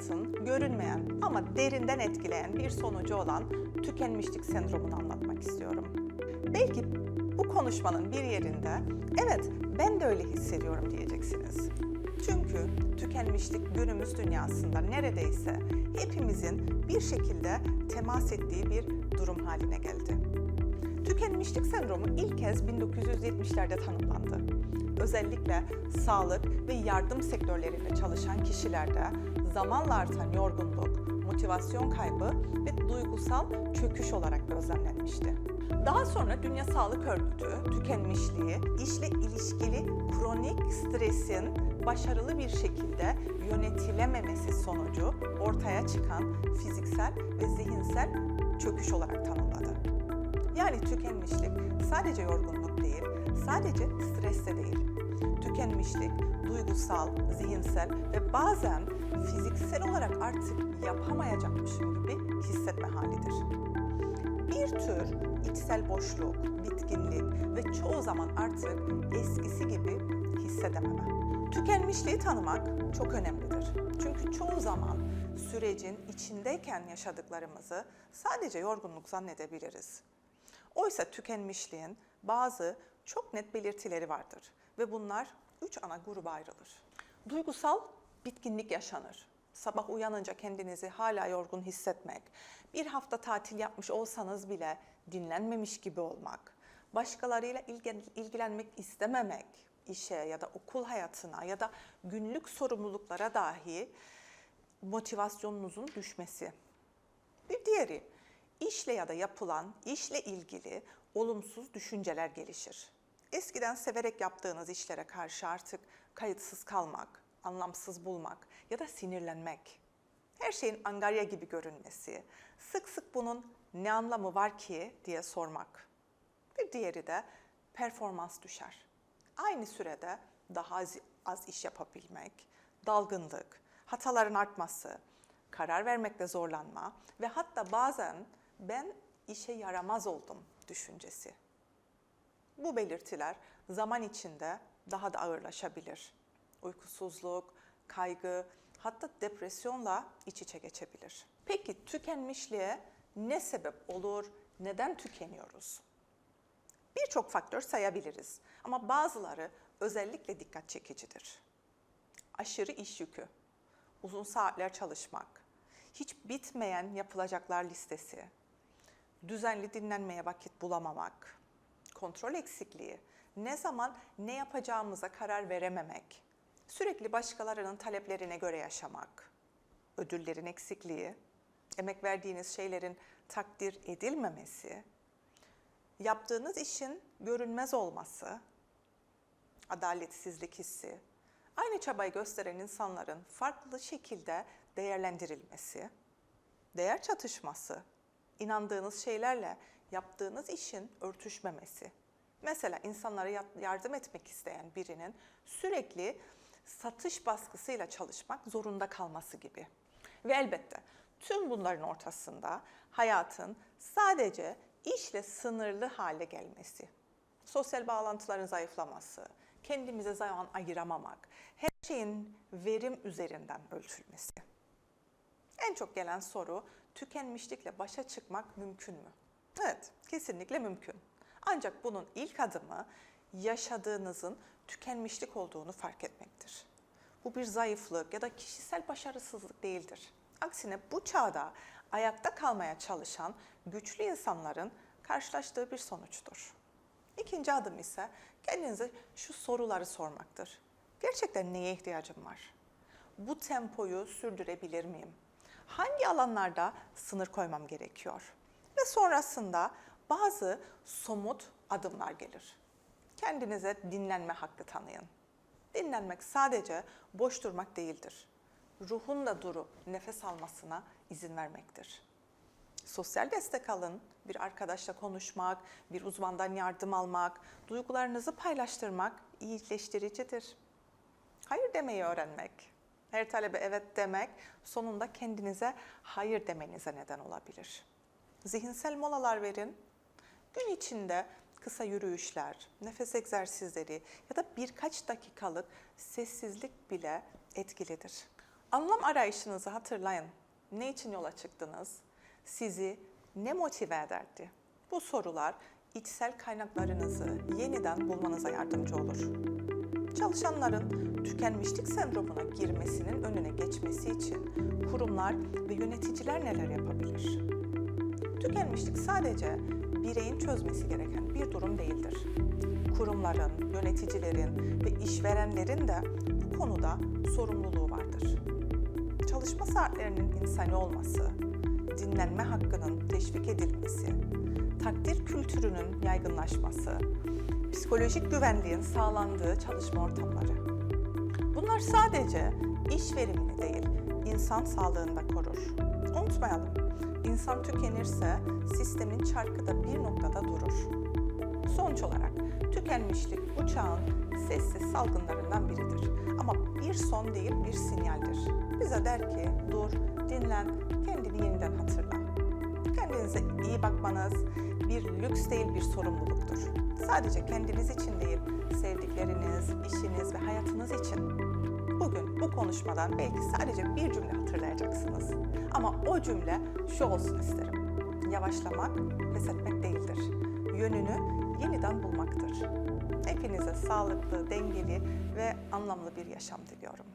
hayatın görünmeyen ama derinden etkileyen bir sonucu olan tükenmişlik sendromunu anlatmak istiyorum. Belki bu konuşmanın bir yerinde evet ben de öyle hissediyorum diyeceksiniz. Çünkü tükenmişlik günümüz dünyasında neredeyse hepimizin bir şekilde temas ettiği bir durum haline geldi. Tükenmişlik sendromu ilk kez 1970'lerde tanımlandı. Özellikle sağlık ve yardım sektörlerinde çalışan kişilerde zamanla artan yorgunluk, motivasyon kaybı ve duygusal çöküş olarak gözlemlenmişti. Daha sonra Dünya Sağlık Örgütü tükenmişliği, işle ilişkili kronik stresin başarılı bir şekilde yönetilememesi sonucu ortaya çıkan fiziksel ve zihinsel çöküş olarak tanımladı. Yani tükenmişlik sadece yorgunluk değil, sadece stres de değil. Tükenmişlik duygusal, zihinsel ve bazen fiziksel olarak artık yapamayacakmışım gibi hissetme halidir. Bir tür içsel boşluk, bitkinlik ve çoğu zaman artık eskisi gibi hissedememe. Tükenmişliği tanımak çok önemlidir. Çünkü çoğu zaman sürecin içindeyken yaşadıklarımızı sadece yorgunluk zannedebiliriz. Oysa tükenmişliğin bazı çok net belirtileri vardır ve bunlar üç ana gruba ayrılır. Duygusal bitkinlik yaşanır. Sabah uyanınca kendinizi hala yorgun hissetmek, bir hafta tatil yapmış olsanız bile dinlenmemiş gibi olmak, başkalarıyla ilgilenmek istememek, işe ya da okul hayatına ya da günlük sorumluluklara dahi motivasyonunuzun düşmesi. Bir diğeri, işle ya da yapılan işle ilgili olumsuz düşünceler gelişir. Eskiden severek yaptığınız işlere karşı artık kayıtsız kalmak, anlamsız bulmak ya da sinirlenmek. Her şeyin angarya gibi görünmesi, sık sık bunun ne anlamı var ki diye sormak. Bir diğeri de performans düşer. Aynı sürede daha az, az iş yapabilmek, dalgınlık, hataların artması, karar vermekte zorlanma ve hatta bazen ben işe yaramaz oldum düşüncesi. Bu belirtiler zaman içinde daha da ağırlaşabilir. Uykusuzluk, kaygı, hatta depresyonla iç içe geçebilir. Peki tükenmişliğe ne sebep olur, neden tükeniyoruz? Birçok faktör sayabiliriz ama bazıları özellikle dikkat çekicidir. Aşırı iş yükü, uzun saatler çalışmak, hiç bitmeyen yapılacaklar listesi, düzenli dinlenmeye vakit bulamamak, kontrol eksikliği, ne zaman ne yapacağımıza karar verememek, sürekli başkalarının taleplerine göre yaşamak, ödüllerin eksikliği, emek verdiğiniz şeylerin takdir edilmemesi, yaptığınız işin görünmez olması, adaletsizlik hissi, aynı çabayı gösteren insanların farklı şekilde değerlendirilmesi, değer çatışması, inandığınız şeylerle yaptığınız işin örtüşmemesi. Mesela insanlara ya- yardım etmek isteyen birinin sürekli satış baskısıyla çalışmak zorunda kalması gibi. Ve elbette tüm bunların ortasında hayatın sadece işle sınırlı hale gelmesi, sosyal bağlantıların zayıflaması, kendimize zaman ayıramamak, her şeyin verim üzerinden ölçülmesi. En çok gelen soru tükenmişlikle başa çıkmak mümkün mü? Evet, kesinlikle mümkün. Ancak bunun ilk adımı yaşadığınızın tükenmişlik olduğunu fark etmektir. Bu bir zayıflık ya da kişisel başarısızlık değildir. Aksine bu çağda ayakta kalmaya çalışan güçlü insanların karşılaştığı bir sonuçtur. İkinci adım ise kendinize şu soruları sormaktır. Gerçekten neye ihtiyacım var? Bu tempoyu sürdürebilir miyim? Hangi alanlarda sınır koymam gerekiyor? Ve sonrasında bazı somut adımlar gelir. Kendinize dinlenme hakkı tanıyın. Dinlenmek sadece boş durmak değildir. Ruhun da durup nefes almasına izin vermektir. Sosyal destek alın, bir arkadaşla konuşmak, bir uzmandan yardım almak, duygularınızı paylaştırmak iyileştiricidir. Hayır demeyi öğrenmek, her talebe evet demek sonunda kendinize hayır demenize neden olabilir. Zihinsel molalar verin. Gün içinde kısa yürüyüşler, nefes egzersizleri ya da birkaç dakikalık sessizlik bile etkilidir. Anlam arayışınızı hatırlayın. Ne için yola çıktınız? Sizi ne motive ederdi? Bu sorular içsel kaynaklarınızı yeniden bulmanıza yardımcı olur. Çalışanların tükenmişlik sendromuna girmesinin önüne geçmesi için kurumlar ve yöneticiler neler yapabilir? Tükenmişlik sadece bireyin çözmesi gereken bir durum değildir. Kurumların, yöneticilerin ve işverenlerin de bu konuda sorumluluğu vardır. Çalışma saatlerinin insani olması, dinlenme hakkının teşvik edilmesi, takdir kültürünün yaygınlaşması, psikolojik güvenliğin sağlandığı çalışma ortamları. Bunlar sadece iş verimini değil, insan sağlığını da korur. Unutmayalım, insan tükenirse sistemin çarkı da bir noktada durur. Sonuç olarak tükenmişlik bu çağın sessiz salgınlarından biridir. Ama bir son değil bir sinyaldir. Bize der ki dur, dinlen, kendini yeniden hatırla. Kendinize iyi bakmanız bir lüks değil bir sorumluluktur. Sadece kendiniz için değil, sevdikleriniz, işiniz ve hayatınız için. Bugün bu konuşmadan belki sadece bir cümle hatırlayacaksınız. Ama o cümle şu olsun isterim. Yavaşlamak, pes etmek değildir. Yönünü yeniden bulmaktır. Hepinize sağlıklı, dengeli ve anlamlı bir yaşam diliyorum.